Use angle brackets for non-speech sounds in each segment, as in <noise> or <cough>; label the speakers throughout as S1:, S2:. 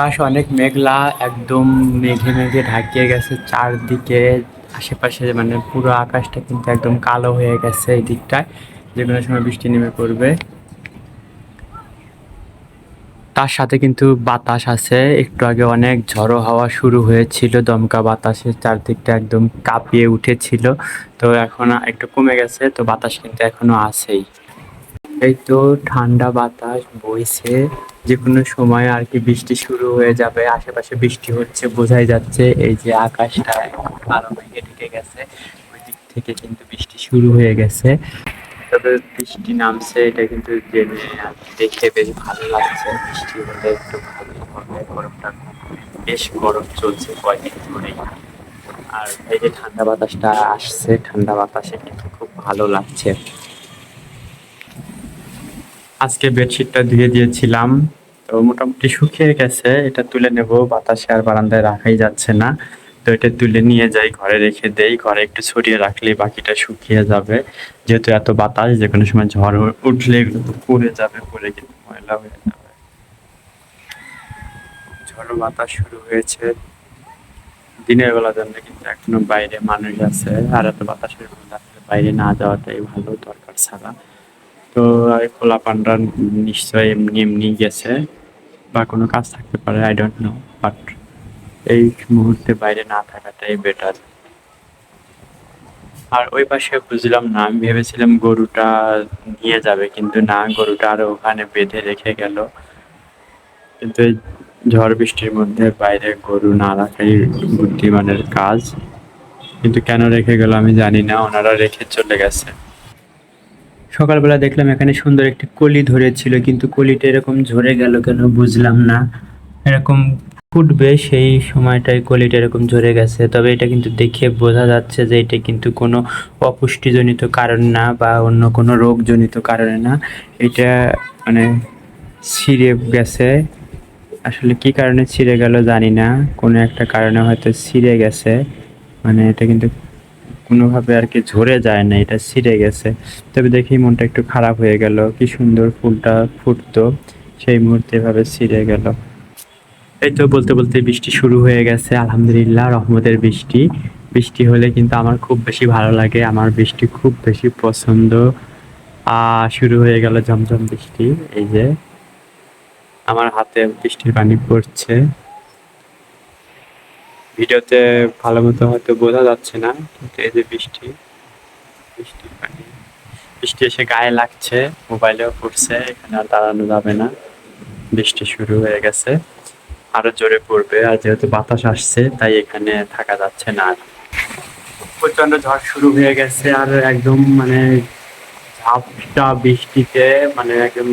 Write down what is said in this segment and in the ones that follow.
S1: আকাশ অনেক মেঘলা, একদম মেঘে মেঘে ঢাকিয়ে গেছে চারদিকে। আশেপাশে মানে পুরো আকাশটা কিন্তু একদম কালো হয়ে গেছে এই দিকটায়, যে কোনো সময় বৃষ্টি নেমে পড়বে। তার সাথে কিন্তু বাতাস আছে, একটু আগে অনেক ঝড়ো হাওয়া শুরু হয়েছিল, দমকা বাতাসে চারদিকটা একদম কাঁপিয়ে উঠেছিল, তো এখন একটু কমে গেছে, তো বাতাস কিন্তু এখনও আছেই। এই তো ঠান্ডা বাতাস বইছে। যে কোনো সময় আর কি বৃষ্টি শুরু হয়ে যাবে, আশেপাশে বৃষ্টি হচ্ছে, বোঝাই যাচ্ছে এই যে আকাশটা কালো মেঘে ঢেকে গেছে, ওই দিক থেকে কিন্তু বৃষ্টি শুরু হয়ে গেছে। তবে বৃষ্টি নামছে, এটা কিন্তু জেনে আর কি দেখে বেশ ভালো লাগছে, বৃষ্টি হলে একটু ভালো হবে, গরমটা বেশ গরম চলছে কয়েকদিন ধরেই। আর এই যে ঠান্ডা বাতাসটা আসছে, ঠান্ডা বাতাসে কিন্তু খুব ভালো লাগছে। আজকে বেডশিটটা ধুয়ে দিয়েছিলাম তো মোটামুটি শুকিয়ে গেছে, এটা তুলে নেব, বাতাসে আর বারান্দায় রাখাই যাচ্ছে না। তো এটা তুলে নিয়ে যাই, ঘরে রেখে দেই, ঘরে একটু ছড়িয়ে রাখলে বাকিটা শুকিয়ে যাবে। যেহেতু এত বাতাস যে কোনো সময় ঝড় উঠলে এগুলো পড়ে যাবে, পড়ে কিন্তু ময়লা হয়ে যাবে। ঝড়ো বাতাস শুরু হয়েছে। দিনের বেলা জন্য কিন্তু এখনও বাইরে মানুষ আছে, আর এত বাতাসের মধ্যে বাইরে না যাওয়াটাই ভালো, দরকার ছাড়া। তো খোলা পান্ডা নিশ্চয় এমনি এমনি গেছে। বা কোনো কাজ থাকতে পারে আই ডোন্ট নো বাট এই মুহূর্তে বাইরে না থাকাটাই বেটার আর ওই পাশে বুঝলাম না, আমি ভেবেছিলাম গরুটা নিয়ে যাবে, কিন্তু না, গরুটা আরও ওখানে বেঁধে রেখে গেল। কিন্তু এই ঝড় বৃষ্টির মধ্যে বাইরে গরু না রাখাই বুদ্ধিমানের কাজ। কিন্তু কেন রেখে গেল আমি জানি না, ওনারা রেখে চলে গেছে। সকালবেলা দেখলাম এখানে সুন্দর একটি কলি ধরেছিল, কিন্তু কলিটা এরকম ঝরে গেল কেন বুঝলাম না। এরকম ফুটবে সেই সময়টায় কলিটা এরকম ঝরে গেছে। তবে এটা কিন্তু দেখে বোঝা যাচ্ছে যে এটা কিন্তু কোনো অপুষ্টিজনিত কারণ না বা অন্য কোনো রোগজনিত কারণে না। এটা মানে ছিঁড়ে গেছে। আসলে কি কারণে ছিঁড়ে গেল জানি না। কোনো একটা কারণে হয়তো ছিঁড়ে গেছে। মানে এটা কিন্তু কোনোভাবে আর কি ঝরে যায় না, এটা ছিঁড়ে গেছে। তবে দেখি মনটা একটু খারাপ হয়ে গেল, কি সুন্দর ফুলটা ফুটতো, সেই মুহূর্তে এভাবে ছিঁড়ে গেল। এই তো বলতে বলতে বৃষ্টি শুরু হয়ে গেছে, আলহামদুলিল্লাহ, রহমতের বৃষ্টি। বৃষ্টি হলে কিন্তু আমার খুব বেশি ভালো লাগে, আমার বৃষ্টি খুব বেশি পছন্দ। শুরু হয়ে গেল ঝমঝম বৃষ্টি, এই যে। আমার হাতে বৃষ্টির পানি পড়ছে। ভিডিওতে ভালো মতো হয়তো বোঝা যাচ্ছে না, কিন্তু এই যে বৃষ্টি বৃষ্টির পানি, বৃষ্টি এসে গায়ে লাগছে, মোবাইলেও পড়ছে এখানে আর দাঁড়ানো যাবে না। বৃষ্টি শুরু হয়ে গেছে, আরও জোরে পড়বে, আর যেহেতু বাতাস আসছে, তাই এখানে থাকা যাচ্ছে না প্রচণ্ড ঝড় শুরু হয়ে গেছে, আর একদম মানে ঝাপটা বৃষ্টিতে মানে একদম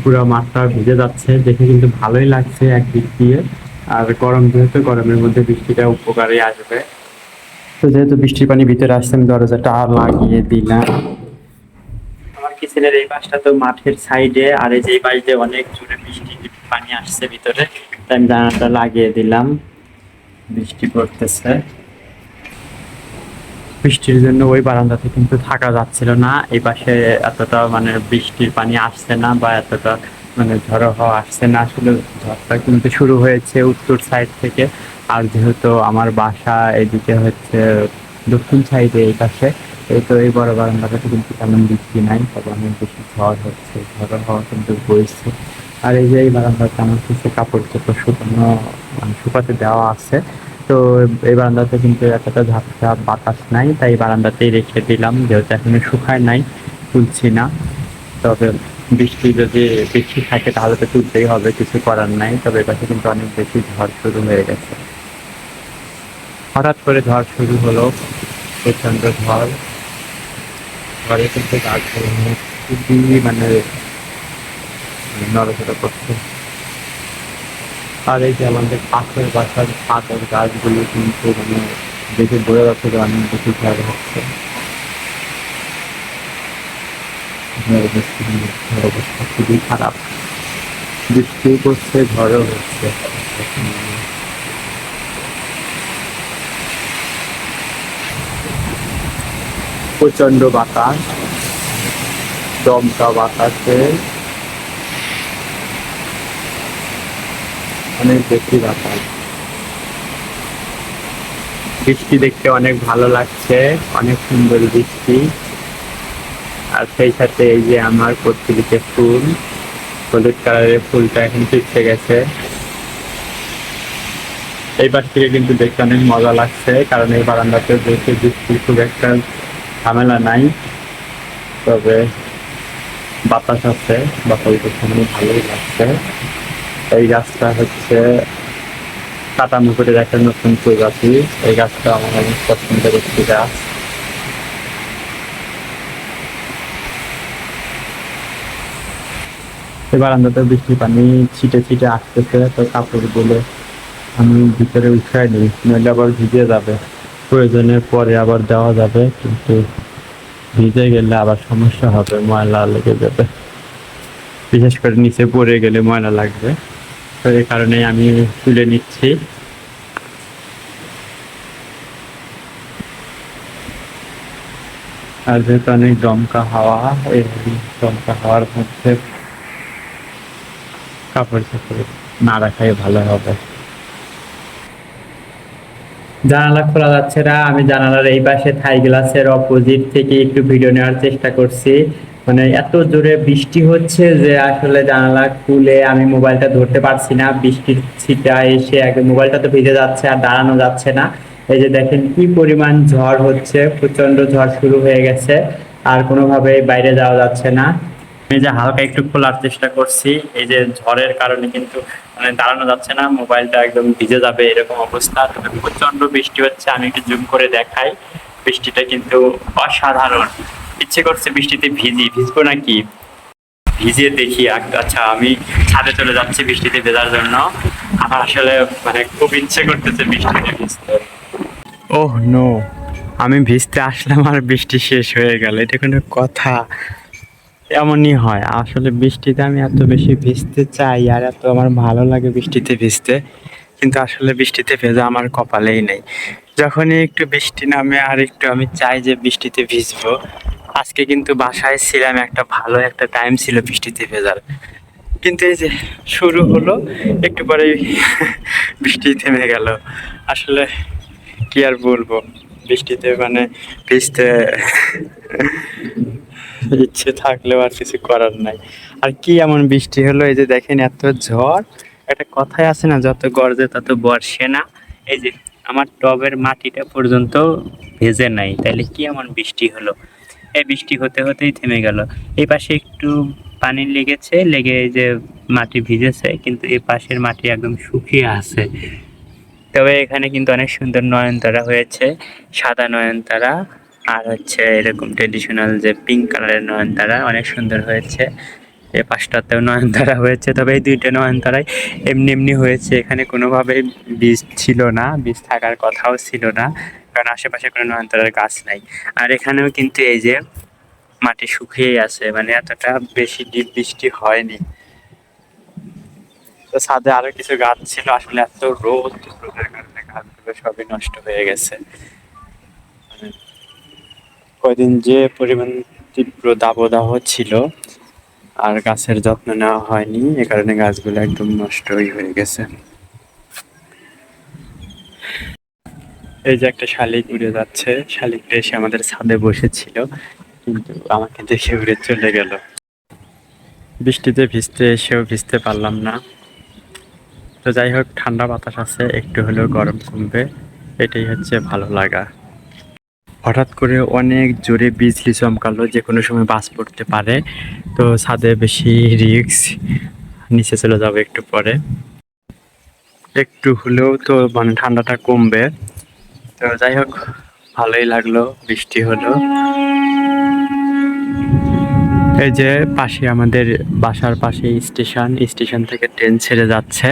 S1: পুরো মাঠটা ভিজে যাচ্ছে, দেখে কিন্তু ভালোই লাগছে একদিক দিয়ে। আর গরম যেহেতু গরমের মধ্যে বৃষ্টিটা উপকারে আসবে। তো যেহেতু বৃষ্টির পানি ভিতরে আসছে আমি দরজাটা লাগিয়ে দিলাম আমার কিচেনের এই পাশটা তো মাঠের সাইডে আর এই যে এই পাশ অনেক জোরে বৃষ্টি পানি আসছে ভিতরে। তাই আমি জানালাটা লাগিয়ে দিলাম। বৃষ্টি পড়তেছে। বৃষ্টির জন্য ওই বারান্দাতে কিন্তু থাকা যাচ্ছিল না। এই পাশে এতটা মানে বৃষ্টির পানি আসছে না বা এতটা মানে ঝড়ো হওয়া আসছে না আসলে ঝড়টা কিন্তু শুরু হয়েছে উত্তর সাইড থেকে। আর যেহেতু আমার বাসা এদিকে হচ্ছে দক্ষিণ সাইডে এই পাশে, এই তো এই বড় বারান্দাটাতে কিন্তু তেমন বৃষ্টি নাই। তবে অনেক বেশি ঝড় হচ্ছে ঝড়ো হওয়া কিন্তু বইছে। আর এই যে এই বারান্দাতে আমার কিছু কাপড় চোপড় শুকানো মানে শুকাতে দেওয়া আছে। তো এই বারান্দাতে কিন্তু এতটা ঝাপসা বাতাস নাই, তাই বারান্দাতেই রেখে দিলাম। যেহেতু এখনও শুকায় নাই, তুলছি না। তবে বৃষ্টি যদি বৃষ্টি থাকে তাহলে তো তুলতেই হবে, কিছু করার নাই। তবে এপাশে কিন্তু অনেক বেশি ঝড় শুরু হয়ে গেছে। হঠাৎ করে ঝড় শুরু হলো প্রচণ্ড ঝড়। ঝড়ে কিন্তু গাছগুলো খুবই মানে নড়াচড়া করছে। আর এই যে আমাদের পাশের বাসার পাশের গাছগুলো কিন্তু মানে দেখে বোঝা যাচ্ছে যে অনেক বেশি ঝড় হচ্ছে। ঝড় অবস্থা খুবই খারাপ। বৃষ্টিও করছে ঝড়ও হচ্ছে। প্রচণ্ড বাতাস, দমকা বাতাসে। অনেক বেশি বাতাস। বৃষ্টি দেখতে অনেক ভালো লাগছে, অনেক সুন্দর বৃষ্টি। আর সেই সাথে এই যে আমার কর্তৃকে ফুল, হলুদ কালারের ফুলটা এখন পিছিয়ে গেছে। এই পাশ থেকে কিন্তু দেখতে অনেক মজা লাগছে, কারণ এই বারান্দাতে দেখে বৃষ্টির খুব একটা ঝামেলা নাই। তবে বাতাস আছে, বাতাস সামনে ভালোই লাগছে। এই গাছটা হচ্ছে কাটা মুকুটের একটা নতুন প্রজাতি। এই গাছটা আমার অনেক পছন্দের একটি গাছ। বারান্দাতে বৃষ্টি পানি ছিটে ছিটে আসতেছে, তো কাপড়গুলো আমি ভিতরে উঠাই নিই, নইলে আবার ভিজে যাবে। প্রয়োজনে পরে আবার দেওয়া যাবে, কিন্তু ভিজে গেলে আবার সমস্যা হবে, ময়লা লেগে যাবে। বিশেষ করে নিচে পড়ে গেলে ময়লা লাগবে। তো এই কারণে আমি তুলে নিচ্ছি। আর যেহেতু অনেক দমকা হাওয়া, এই দমকা হাওয়ার মধ্যে কাপড় চাপড় না রাখাই ভালো হবে। জানালা খোলা যাচ্ছে না, আমি জানালার এই পাশে থাই গ্লাসের অপোজিট থেকে একটু ভিডিও নেওয়ার চেষ্টা করছি। মানে এত জোরে বৃষ্টি হচ্ছে যে আসলে জানালা খুলে আমি মোবাইলটা ধরতে পারছি না। বৃষ্টির ছিটা এসে মোবাইলটা তো ভিজে যাচ্ছে আর দাঁড়ানো যাচ্ছে না। এই যে দেখেন কি পরিমাণ ঝড় হচ্ছে প্রচণ্ড ঝড় শুরু হয়ে গেছে। আর কোনোভাবে বাইরে যাওয়া যাচ্ছে না। আমি যে হালকা একটু খোলার চেষ্টা করছি, এই যে ঝড়ের কারণে কিন্তু মানে দাঁড়ানো যাচ্ছে না, মোবাইলটা একদম ভিজে যাবে এরকম অবস্থা, তবে প্রচণ্ড বৃষ্টি হচ্ছে, আমি একটু জুম করে দেখাই, বৃষ্টিটা কিন্তু অসাধারণ। ইচ্ছে করছে বৃষ্টিতে ভিজি, ভিজবো নাকি? ভিজে দেখি আচ্ছা আমি ছাদে চলে যাচ্ছি বৃষ্টিতে ভেজার জন্য। আমার আসলে মানে খুব ইচ্ছে করতেছে বৃষ্টিতে ভিজতে। ওহ, নো, আমি ভিজতে আসলাম আর বৃষ্টি শেষ হয়ে গেল, এটা কোনো কথা। এমনই হয়। আসলে বৃষ্টিতে আমি এত বেশি ভিজতে চাই আর এত আমার ভালো লাগে বৃষ্টিতে ভিজতে। কিন্তু আসলে বৃষ্টিতে ভেজা আমার কপালেই নেই। যখনই একটু বৃষ্টি নামে আর একটু আমি চাই যে বৃষ্টিতে ভিজবো, আজকে কিন্তু বাসায় ছিলাম একটা ভালো একটা টাইম ছিল বৃষ্টিতে ভেজার। কিন্তু এই যে শুরু হলো, একটু পরে <laughs> বৃষ্টি থেমে গেল। আসলে কি আর বলব? বৃষ্টিতে মানে ভিজতে <laughs> ইচ্ছে থাকলেও আর কিছু করার নাই। আর কি এমন বৃষ্টি হলো, এই যে দেখেন এত ঝড়, একটা কথাই আছে না, যত গর্জে তত বর্ষে না। এই যে আমার টবের মাটিটা পর্যন্ত ভেজে নাই তাহলে কি এমন বৃষ্টি হলো? এই বৃষ্টি হতে হতেই থেমে গেল। এই পাশে একটু পানি লেগেছে, লেগে এই যে মাটি ভিজেছে, কিন্তু এই পাশের মাটি একদম শুকিয়ে আছে। তবে এখানে কিন্তু অনেক সুন্দর নয়নতারা হয়েছে, সাদা নয়নতারা। আর হচ্ছে এরকম ট্রেডিশনাল যে পিঙ্ক কালারের নয়নতারা অনেক সুন্দর হয়েছে। এই পাঁচটাতেও নয়নতারা হয়েছে, তবে এই দুইটা নয়নতারাই এমনি এমনি হয়েছে। এখানে কোনোভাবেই বীজ ছিল না, বীজ থাকার কথাও ছিল না, কারণ আশেপাশে কোনো নয়নতারার গাছ নাই। আর এখানেও কিন্তু এই যে মাটি শুকিয়েই আছে মানে এতটা বেশি ডিপ বৃষ্টি হয়নি। তো ছাদে আরও কিছু গাছ ছিল, আসলে এত রোদ, রোদের কারণে গাছগুলো সবই নষ্ট হয়ে গেছে। কয়দিন যে পরিমাণ তীব্র দাবদাহ ছিল আর গাছের যত্ন নেওয়া হয়নি, এ কারণে গাছগুলো একদম নষ্টই হয়ে গেছে। এই যে একটা শালিক উড়ে যাচ্ছে, শালিকটা এসে আমাদের ছাদে বসেছিল, কিন্তু আমাকে দেখে উড়ে চলে গেল। বৃষ্টিতে ভিজতে এসেও ভিজতে পারলাম না। তো যাই হোক, ঠান্ডা বাতাস আছে, একটু হলেও গরম কমবে, এটাই হচ্ছে ভালো লাগা। হঠাৎ করে অনেক জোরে বিজলি চমকালো যে কোনো সময় বাস পড়তে পারে। তো ছাদে বেশি রিস্ক, নিচে চলে যাবে একটু পরে। একটু হলেও তো মানে ঠান্ডাটা কমবে। তো যাই হোক, ভালোই লাগল, বৃষ্টি হলো। এই যে পাশে আমাদের বাসার পাশে স্টেশন স্টেশন থেকে ট্রেন ছেড়ে যাচ্ছে।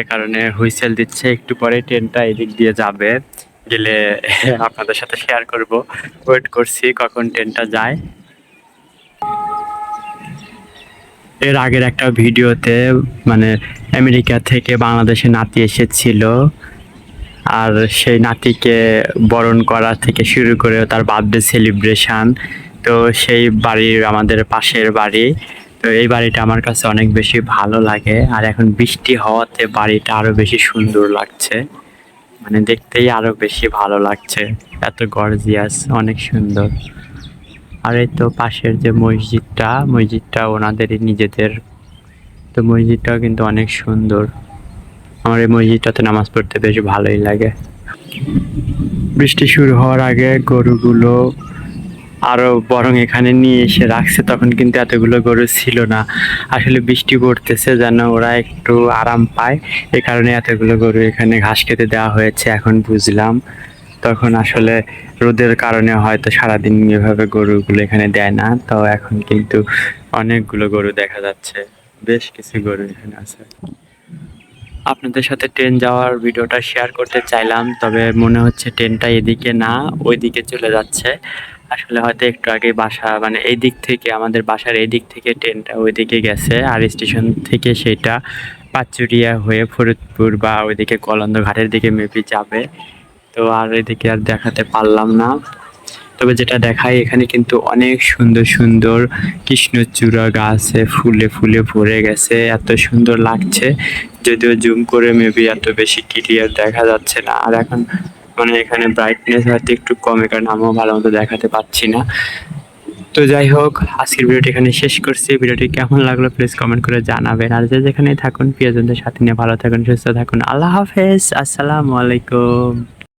S1: এ কারণে হুইসেল দিচ্ছে, একটু পরে ট্রেনটা এদিক দিয়ে যাবে। গেলে <laughs> আপনাদের সাথে শেয়ার করব। ওয়েট করছি কখন ট্রেনটা যায়। এর আগের একটা ভিডিওতে মানে আমেরিকা থেকে বাংলাদেশে নাতি এসেছিল। আর সেই নাতিকে বরণ করা থেকে শুরু করে তার বার্থডে সেলিব্রেশন তো সেই বাড়ির আমাদের পাশের বাড়ি। তো এই বাড়িটা আমার কাছে অনেক বেশি ভালো লাগে। আর এখন বৃষ্টি হওয়াতে বাড়িটা আরও বেশি সুন্দর লাগছে। মানে দেখতেই আরও বেশি ভালো লাগছে। এত গর্জিয়াস অনেক সুন্দর। আর এই তো পাশের যে মসজিদটা মসজিদটা ওনাদেরই নিজেদের। তো মসজিদটাও কিন্তু অনেক সুন্দর। আমার এই মসজিদটাতে নামাজ পড়তে বেশ ভালোই লাগে। বৃষ্টি শুরু হওয়ার আগে গরুগুলো আরও বরং এখানে নিয়ে এসে রাখছে, তখন কিন্তু এতগুলো গরু ছিল না। আসলে বৃষ্টি পড়তেছে যেন ওরা একটু আরাম পায়। এ কারণে এতগুলো গরু এখানে ঘাস খেতে দেওয়া হয়েছে এখন বুঝলাম। তখন আসলে রোদের কারণে হয়তো সারাদিন এভাবে গরুগুলো এখানে দেয় না। তো এখন কিন্তু অনেকগুলো গরু দেখা যাচ্ছে। বেশ কিছু গরু এখানে আছে। আপনাদের সাথে ট্রেন যাওয়ার ভিডিওটা শেয়ার করতে চাইলাম, তবে মনে হচ্ছে ট্রেনটা এদিকে না, ওইদিকে চলে যাচ্ছে। আসলে হয়তো একটু আগে বাসা মানে এই দিক থেকে, আমাদের বাসার এই দিক থেকে ট্রেনটা ওইদিকে গেছে, আর স্টেশন থেকে সেটা পাচুরিয়া হয়ে ফরিদপুর বা ওইদিকে কলন্দ ঘাটের দিকে মেবি যাবে। তো আর এদিকে আর দেখাতে পারলাম না। তবে যেটা দেখায় এখানে কিন্তু অনেক সুন্দর সুন্দর কৃষ্ণচূড়া গাছে ফুলে ফুলে ভরে গেছে, এত সুন্দর লাগছে। যদিও জুম করে মেবি এত বেশি ক্লিয়ার দেখা যাচ্ছে না। আর এখন মানে এখানে ব্রাইটনেস হয়তো একটু কমে, কারণ আমিও ভালো মতো দেখাতে পাচ্ছি না। তো যাই হোক, আজকের ভিডিওটি এখানে শেষ করছি। ভিডিওটি কেমন লাগল প্লিজ কমেন্ট করে জানাবেন। আর যে যেখানে থাকুন, প্রিয়জনদের সাথে নিয়ে ভালো থাকুন, সুস্থ থাকুন। আল্লাহ হাফেজ। আসসালামু আলাইকুম।